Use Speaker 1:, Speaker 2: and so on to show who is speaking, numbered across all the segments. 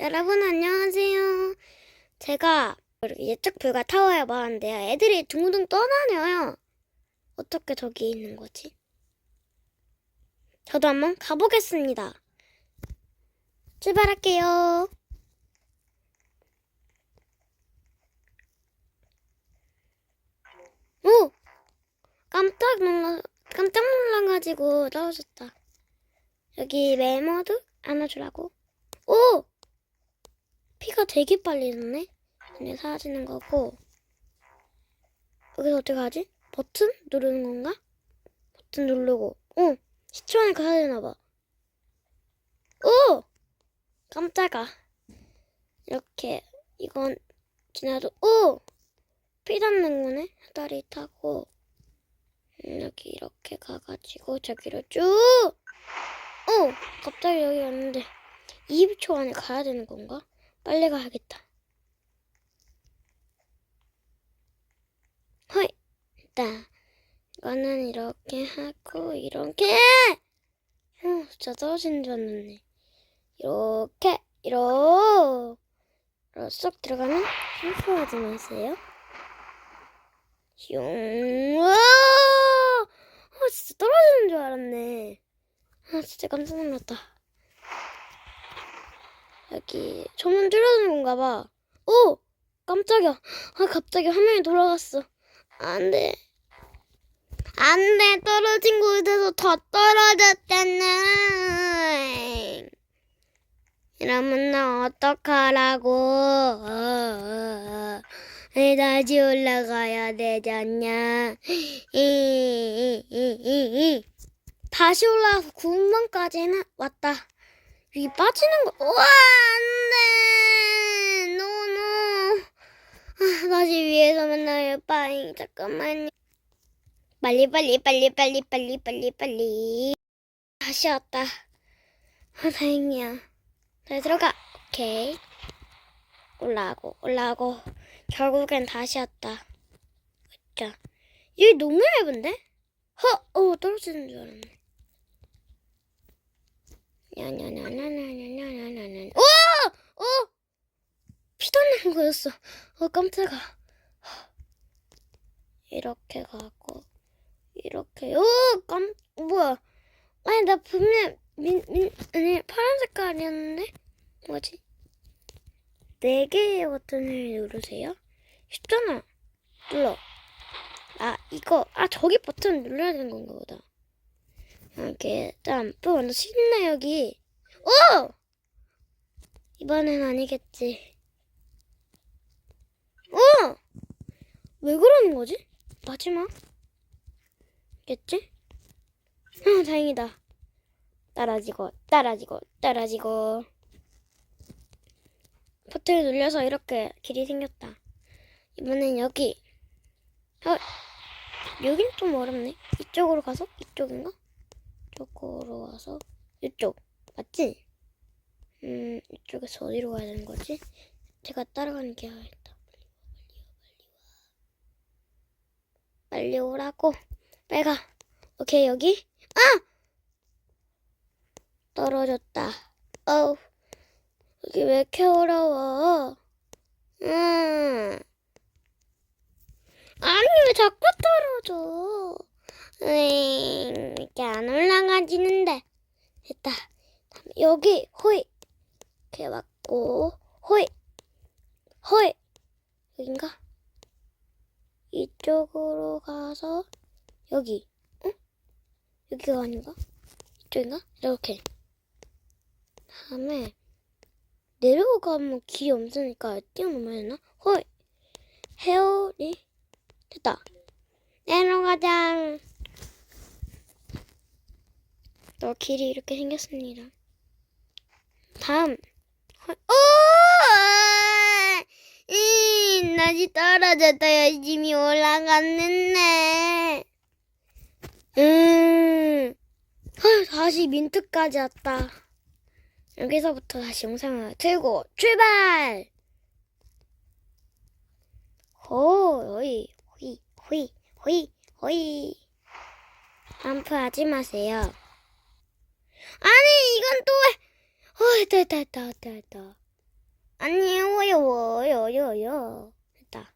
Speaker 1: 여러분 안녕하세요. 제가 예측 불가 타워에 말하는데요. 애들이 둥둥 떠다녀요. 어떻게 저기 있는 거지? 저도 한번 가보겠습니다. 출발할게요. 오! 깜짝 놀라, 깜짝 놀라가지고 떨어졌다. 여기 메모도 안아주라고. 오! 피가 되게 빨리 났네? 근데 사라지는 거고. 여기서 어떻게 하지? 버튼 누르는 건가? 버튼 누르고. 오! 10초 안에 가야 되나봐. 오! 깜짝아. 이렇게, 이건 지나도, 오! 피 닿는 거네? 다리 타고. 음, 여기 이렇게 가가지고 저기로 쭉! 오! 갑자기 여기 왔는데 20초 안에 가야 되는 건가? 빨리 가야겠다. 허이! 나 이거는 이렇게 하고 이렇게! 어, 진짜 떨어지는 줄 알았네. 이렇게 이렇게 쏙 들어가면 실수하지 마세요. 슝! 와! 아, 진짜 떨어지는 줄 알았네. 아, 진짜 깜짝 놀랐다. 여기, 조문 줄여주는 건가 봐. 오! 깜짝이야. 아, 갑자기 화면이 돌아갔어. 안 돼. 안 돼. 떨어진 곳에서 더 떨어졌잖아. 이러면 나 어떡하라고. 어, 어, 어. 다시 올라가야 되잖냐. 다시 올라와서 9번까지는 왔다. 여기 빠지는 거, 우와, 안 돼! 노노. 아, 다시 위에서 만나요, 빠잉. 잠깐만요. 빨리, 빨리, 빨리, 빨리, 빨리, 빨리, 빨리. 다시 왔다. 아, 다행이야. 잘 들어가. 오케이. 올라가고, 올라가고. 결국엔 다시 왔다. 자, 여기 너무 얇은데? 허, 어, 떨어지는 줄 알았네. 야냐냐냐냐냐냐냐냐. 오! 어! 피 닿는 거였어. 어, 깜짝아. 이렇게 가고, 이렇게. 오! 깜, 뭐야. 아니, 나 분명, 민, 민, 아니, 파란 색깔이었는데? 뭐지? 네 개의 버튼을 누르세요. 쉽잖아. 눌러. 아, 이거, 아, 저기 버튼 눌러야 되는 건가 보다. 이렇게, 점프, 완전 신나, 여기. 오! 이번엔 아니겠지. 오! 왜 그러는 거지? 마지막? 겠지? 아, 다행이다. 떨어지고, 떨어지고, 떨어지고. 버튼을 눌려서 이렇게 길이 생겼다. 이번엔 여기. 어, 여긴 좀 어렵네. 이쪽으로 가서 이쪽인가? 이쪽으로 와서 이쪽 맞지? 음 이쪽에서 어디로 가야 되는 거지? 제가 따라가는 게 하겠다. 빨리 와, 빨리 와, 빨리 와. 빨리 오라고. 빨리 가. 오케이 여기. 아! 떨어졌다. 어우. 여기 왜 이렇게 어려워? 음. 아니 왜 자꾸 떨어져? 으잉, 이렇게 안 올라가지는데. 됐다. 다음에 여기 호이 이렇게 맞고 호이 호이 여긴가? 이쪽으로 가서 여기 응? 여기가 아닌가? 이쪽인가? 이렇게 다음에 내려가면 길이 없으니까 뛰어넘어야 되나? 호이 헤어리 됐다. 내려가자. 또 길이 이렇게 생겼습니다. 다음. 헐- 오! 이, 다시 떨어졌다. 열심히 올라갔는데. 음. 헐, 다시 민트까지 왔다. 여기서부터 다시 영상을 틀고 출발! 호, 호이, 호이, 호이, 호이, 호이. 점프하지 마세요. 아니, 이건 또 왜, 어, 됐다, 됐다, 됐다, 됐다. 아니, 어여워요요요. 됐다.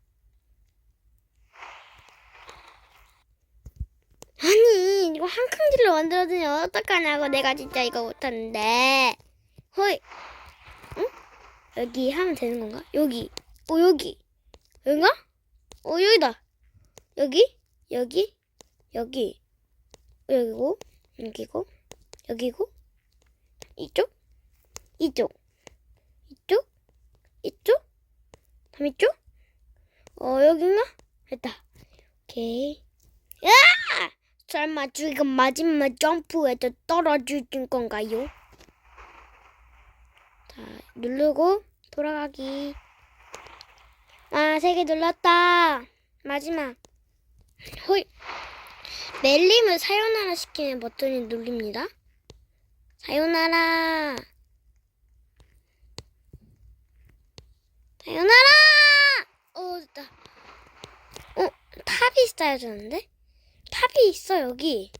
Speaker 1: 아니, 이거 한 칸질로 만들어주니 어떡하냐고. 내가 진짜 이거 못하는데. 허이. 응? 여기 하면 되는 건가? 여기. 어, 여기. 여긴가? 어, 여기다. 여기? 여기? 여기. 어, 여기고. 여기고. 여기고. 이쪽? 이쪽. 이쪽? 이쪽? 다음 이쪽? 어, 여긴가? 됐다. 오케이. 야! 설마 지금 마지막 점프에서 떨어질 건가요? 자, 누르고 돌아가기. 아, 세 개 눌렀다. 마지막. 헐. 멜림을 사요나라 시키는 버튼이 눌립니다. 사요나라. 사요나라! 어, 됐다. 어, 탑이 되는데? 탑이 있어, 여기.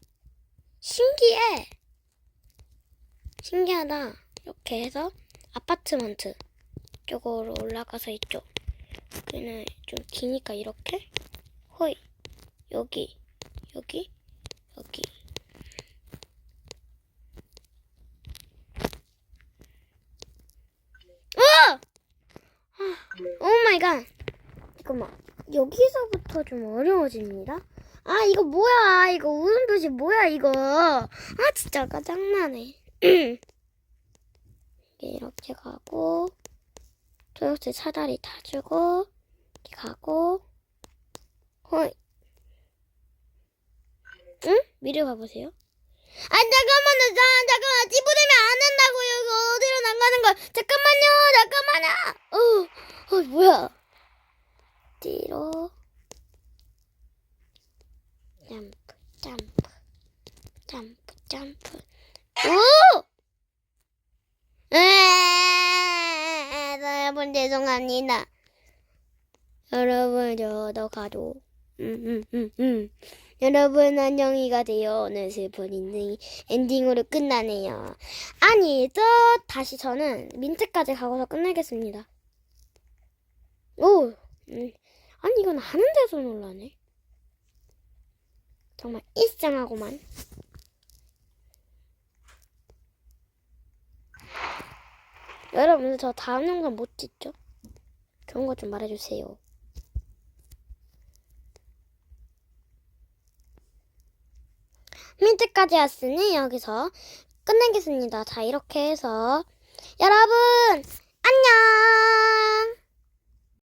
Speaker 1: 신기해. 신기하다. 이렇게 해서 아파트먼트 쪽으로 올라가서 이쪽. 여기는 좀 기니까 이렇게. 호이. 여기. 여기. 여기. 어! 오 마이 갓. 잠깐만. 여기서부터 좀 어려워집니다. 아, 이거 뭐야? 이거 우는 표시 뭐야, 이거? 아, 진짜 짜증나네. 이렇게 가고, 초록색 사다리 타주고, 이렇게 가고, 헐. 응? 미리 봐보세요. 아, 잠깐만요. 자, 잠깐만. 찌부되면 안 된다고요. 이거 어디로 나가는 거. 잠깐만요. 잠깐만요. 어, 어, 뭐야. 뒤로. 점프, 점프, 점프, 점프. 오! 에, 여러분 죄송합니다. 여러분 저도 가도. 음, 음, 음, 음. 여러분 안녕히 가세요. 오늘 슬픈 엔딩, 엔딩으로 끝나네요. 아니, 저 다시 저는 민트까지 가고서 끝내겠습니다. 오, 음, 아니 이건 하는 데서 놀라네. 정말 일상하고만. 여러분 저 다음 영상 못 찍죠? 그런 거 좀 말해주세요. 민트까지 왔으니 여기서 끝내겠습니다. 자 이렇게 해서 여러분